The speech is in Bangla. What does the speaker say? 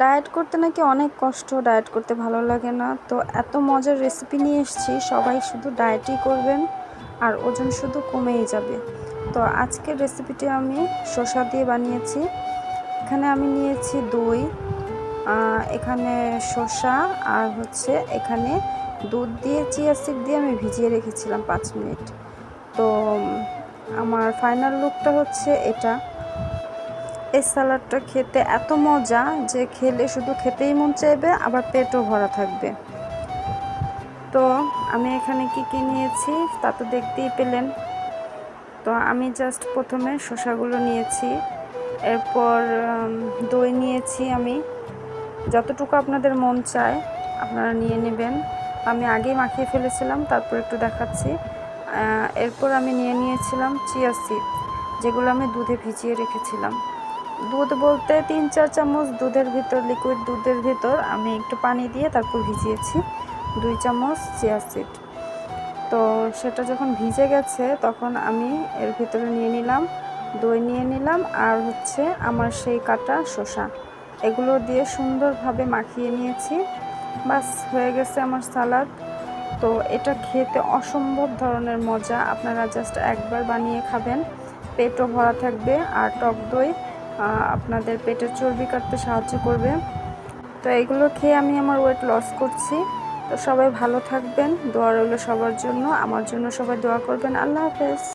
ডায়েট করতে নাকি অনেক কষ্ট, ডায়েট করতে ভালো লাগে না। তো এত মজার রেসিপি নিয়ে এসেছি, সবাই শুধু ডায়েটই করবেন আর ওজন শুধু কমেই যাবে। তো আজকের রেসিপিটি আমি শসা দিয়ে বানিয়েছি। এখানে আমি নিয়েছি দই এখানে শসা আর হচ্ছে এখানে দুধ দিয়ে চিয়া সিড দিয়ে আমি ভিজিয়ে রেখেছিলাম পাঁচ মিনিট। তো আমার ফাইনাল লুকটা হচ্ছে এটা। এই স্যালাডটা খেতে এত মজা যে খেলে শুধু খেতেই মন চাইবে, আবার পেটও ভরা থাকবে। তো আমি এখানে কি কি নিয়েছি তা তো দেখতেই পেলেন। তো আমি জাস্ট প্রথমে শসাগুলো নিয়েছি, এরপর দই নিয়েছি আমি। যতটুকু আপনাদের মন চায়, আপনারা নিয়ে নেবেন। আমি আগেই মাখিয়ে ফেলেছিলাম, তারপর একটু দেখাচ্ছি। এরপর আমি নিয়ে নিয়েছিলাম চিয়া সিড যেগুলো আমি দুধে ভিজিয়ে রেখেছিলাম। দুধ বলতে তিন, চার চামচ দুধের ভিতর লিকুইড দুধের ভিতর আমি একটু পানি দিয়ে তারপর ভিজিয়েছি। দুই চামচ চিয়া সিড। তো সেটা যখন ভিজে গেছে, তখন আমি এর ভিতরে নিয়ে নিলাম, দই নিয়ে নিলাম, আর হচ্ছে আমার সেই কাটা শসা। এগুলো দিয়ে সুন্দরভাবে মাখিয়ে নিয়েছি। বাস, হয়ে গেছে আমার সালাদ। তো এটা খেতে অসম্ভব ধরনের মজা। আপনারা জাস্ট একবার বানিয়ে খাবেন। পেটও ভরা থাকবে, আর টক দই আপনাদের পেটের চর্বি কাটতে সাহায্য করবে। তো এগুলো খেয়ে আমি আমার ওয়েট লস করছি। তো সবাই ভালো থাকবেন, দোয়া রইল সবার জন্য। আমার জন্য সবাই দোয়া করবেন। আল্লাহ হাফেজ।